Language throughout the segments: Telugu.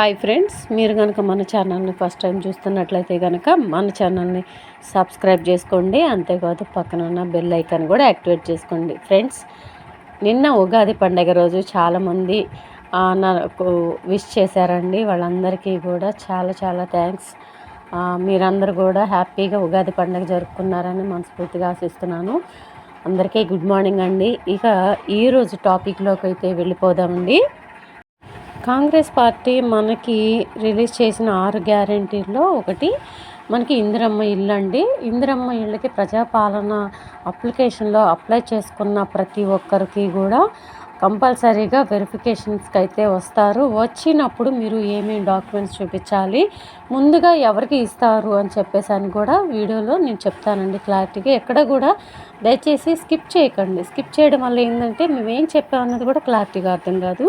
హాయ్ ఫ్రెండ్స్ మీరు కనుక మన ఛానల్ని ఫస్ట్ టైం చూస్తున్నట్లయితే కనుక మన ఛానల్ని సబ్స్క్రైబ్ చేసుకోండి అంతేకాదు పక్కన ఉన్న బెల్ ఐకాన్ కూడా యాక్టివేట్ చేసుకోండి. ఫ్రెండ్స్ నిన్న ఉగాది పండగ రోజు చాలామంది నాకు విష్ చేశారండి. వాళ్ళందరికీ కూడా చాలా చాలా థ్యాంక్స్. మీరందరూ కూడా హ్యాపీగా ఉగాది పండగ జరుపుకున్నారని మనస్ఫూర్తిగా ఆశిస్తున్నాను. అందరికీ గుడ్ మార్నింగ్ అండి. ఇక ఈరోజు టాపిక్లోకి అయితే వెళ్ళిపోదామండి. కాంగ్రెస్ పార్టీ మనకి రిలీజ్ చేసిన ఆరు గ్యారంటీల్లో ఒకటి మనకి ఇందిరమ్మ ఇల్లు అండి. ఇందిరమ్మ ఇళ్ళకి ప్రజాపాలన అప్లికేషన్లో అప్లై చేసుకున్న ప్రతి ఒక్కరికి కూడా కంపల్సరీగా వెరిఫికేషన్స్కి అయితే వస్తారు. వచ్చినప్పుడు మీరు ఏమేమి డాక్యుమెంట్స్ చూపించాలి ముందుగా ఎవరికి ఇస్తారు అని చెప్పేసి అని కూడా వీడియోలో నేను చెప్తానండి క్లారిటీగా. ఎక్కడ కూడా దయచేసి స్కిప్ చేయకండి. స్కిప్ చేయడం వల్ల ఏంటంటే మేమేం చెప్పామన్నది కూడా క్లారిటీగా అర్థం కాదు.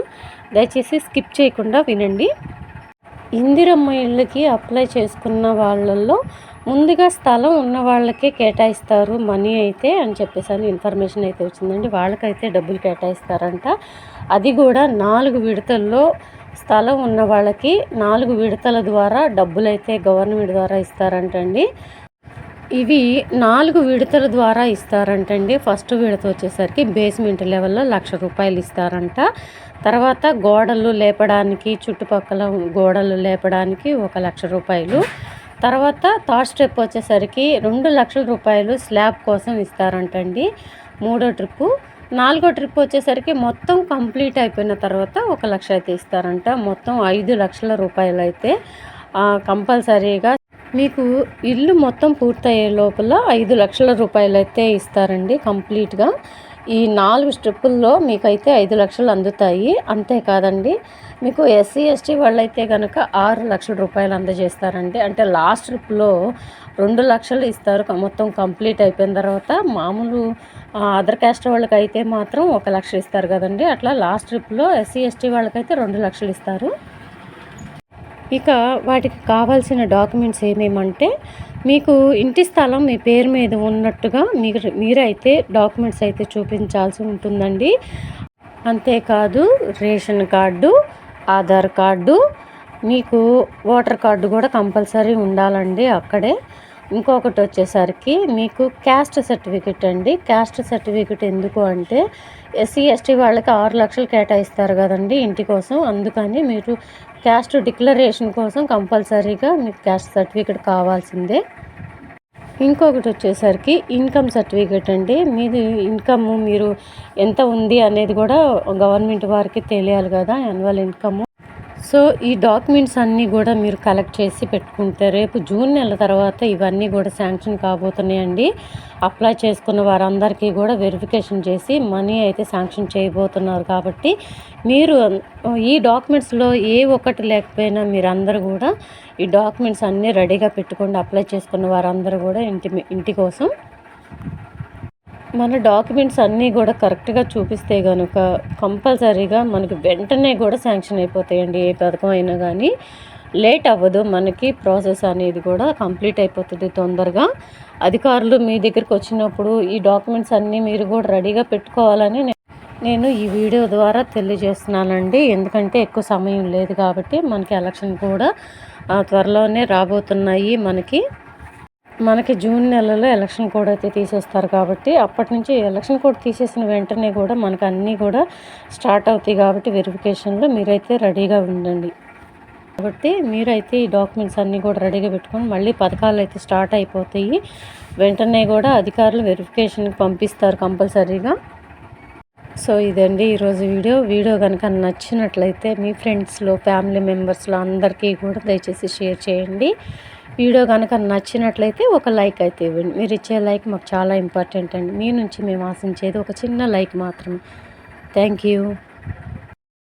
దయచేసి స్కిప్ చేయకుండా వినండి. ఇందిరమ్మ ఇళ్ళకి అప్లై చేసుకున్న వాళ్ళల్లో ముందుగా స్థలం ఉన్న వాళ్ళకే కేటాయిస్తారు మనీ అయితే అని చెప్పేసి అని ఇన్ఫర్మేషన్ అయితే వచ్చిందండి. వాళ్ళకైతే డబ్బులు కేటాయిస్తారంట. అది కూడా నాలుగు విడతల్లో స్థలం ఉన్న వాళ్ళకి నాలుగు విడతల ద్వారా డబ్బులు అయితే గవర్నమెంట్ ద్వారా ఇస్తారంటండి. ఇవి నాలుగు విడతల ద్వారా ఇస్తారంటండి. ఫస్ట్ విడత వచ్చేసరికి బేస్మెంట్ లెవెల్లో లక్ష రూపాయలు ఇస్తారంట. తర్వాత గోడలు లేపడానికి చుట్టుపక్కల గోడలు లేపడానికి ఒక లక్ష రూపాయలు. తర్వాత థర్డ్ స్టెప్ వచ్చేసరికి రెండు లక్షల రూపాయలు స్లాబ్ కోసం ఇస్తారంటండి మూడో ట్రిప్పు. నాలుగో ట్రిప్ వచ్చేసరికి మొత్తం కంప్లీట్ అయిపోయిన తర్వాత ఒక లక్ష అయితే ఇస్తారంట. మొత్తం ఐదు లక్షల రూపాయలు అయితే కంపల్సరీగా మీకు ఇల్లు మొత్తం పూర్తయ్యే లోపల ఐదు లక్షల రూపాయలు అయితే ఇస్తారండి కంప్లీట్గా. ఈ నాలుగు స్టెప్పుల్లో మీకైతే ఐదు లక్షలు అందుతాయి. అంతేకాదండి మీకు ఎస్సీ ఎస్టీ వాళ్ళైతే కనుక ఆరు లక్షల రూపాయలు అందజేస్తారండి. అంటే లాస్ట్ ట్రిప్లో రెండు లక్షలు ఇస్తారు మొత్తం కంప్లీట్ అయిపోయిన తర్వాత మామూలు అదర్ క్యాస్ట్ వాళ్ళకి అయితే మాత్రం ఒక లక్ష ఇస్తారు కదండి. అట్లా లాస్ట్ ట్రిప్లో ఎస్సీ ఎస్టీ వాళ్ళకైతే రెండు లక్షలు ఇస్తారు. ఇక వాటికి కావాల్సిన డాక్యుమెంట్స్ ఏమేమంటే మీకు ఇంటి స్థలం మీ పేరు మీద ఉన్నట్టుగా మీరు మీరైతే డాక్యుమెంట్స్ అయితే చూపించాల్సి ఉంటుందండి. అంతేకాదు రేషన్ కార్డు ఆధార్ కార్డు మీకు ఓటర్ కార్డు కూడా కంపల్సరీ ఉండాలండి అక్కడే. ఇంకొకటి వచ్చేసరికి మీకు క్యాస్ట్ సర్టిఫికెట్ అండి. క్యాస్ట్ సర్టిఫికెట్ ఎందుకు అంటే ఎస్సీ ఎస్టీ వాళ్ళకి ఆరు లక్షలు కేటాయిస్తారు కదండి ఇంటి కోసం. అందుకని మీరు క్యాస్ట్ డిక్లరేషన్ కోసం కంపల్సరీగా మీకు క్యాస్ట్ సర్టిఫికెట్ కావాల్సిందే. ఇంకొకటి వచ్చేసరికి ఇన్కమ్ సర్టిఫికేట్ అండి. మీది ఇన్కమ్ మీరు ఎంత ఉంది అనేది కూడా గవర్నమెంట్ వారికి తెలియాలి కదా యాన్యువల్ ఇన్కమ్. సో ఈ డాక్యుమెంట్స్ అన్నీ కూడా మీరు కలెక్ట్ చేసి పెట్టుకుంటే రేపు జూన్ నెల తర్వాత ఇవన్నీ కూడా శాంక్షన్ కాబోతున్నాయండి. అప్లై చేసుకున్న వారందరికీ కూడా వెరిఫికేషన్ చేసి మనీ అయితే శాంక్షన్ చేయబోతున్నారు కాబట్టి మీరు ఈ డాక్యుమెంట్స్లో ఏ ఒక్కటి లేకపోయినా మీరందరూ కూడా ఈ డాక్యుమెంట్స్ అన్నీ రెడీగా పెట్టుకోండి. అప్లై చేసుకున్న వారందరూ కూడా ఇంటి ఇంటి కోసం. మన డాక్యుమెంట్స్ అన్నీ కూడా కరెక్ట్గా చూపిస్తే కనుక కంపల్సరీగా మనకి వెంటనే కూడా శాంక్షన్ అయిపోతాయండి ఏ పథకం అయినా కానీ లేట్ అవ్వదు మనకి ప్రాసెస్ అనేది కూడా కంప్లీట్ అయిపోతుంది తొందరగా. అధికారులు మీ దగ్గరికి వచ్చినప్పుడు ఈ డాక్యుమెంట్స్ అన్నీ మీరు కూడా రెడీగా పెట్టుకోవాలని నేను ఈ వీడియో ద్వారా తెలియజేస్తున్నానండి. ఎందుకంటే ఎక్కువ సమయం లేదు కాబట్టి మనకి ఎలక్షన్ కూడా త్వరలోనే రాబోతున్నాయి మనకి. మనకి జూన్ నెలలో ఎలక్షన్ కోడ్ అయితే తీసేస్తారు కాబట్టి అప్పటి నుంచి ఎలక్షన్ కోడ్ తీసేసిన వెంటనే కూడా మనకు అన్నీ కూడా స్టార్ట్ అవుతాయి కాబట్టి వెరిఫికేషన్లో మీరైతే రెడీగా ఉండండి. కాబట్టి మీరైతే ఈ డాక్యుమెంట్స్ అన్నీ కూడా రెడీగా పెట్టుకొని మళ్ళీ పథకాలు అయితే స్టార్ట్ అయిపోతాయి. వెంటనే కూడా అధికారులు వెరిఫికేషన్కి పంపిస్తారు కంపల్సరీగా. సో ఇదండి ఈరోజు వీడియో. వీడియో కనుక నచ్చినట్లయితే మీ ఫ్రెండ్స్లో ఫ్యామిలీ మెంబర్స్లో అందరికీ కూడా దయచేసి షేర్ చేయండి. వీడియో కనుక నచ్చినట్లయితే ఒక లైక్ అయితే ఇవ్వండి. మీరు ఇచ్చే లైక్ మాకు చాలా ఇంపార్టెంట్ అండి. మీ నుంచి మేము ఆశించేది ఒక చిన్న లైక్ మాత్రమే. Thank you.